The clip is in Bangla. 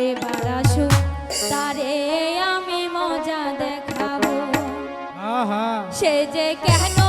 এবার আসো তারে আমি মজা দেখাবো। সে যে কেন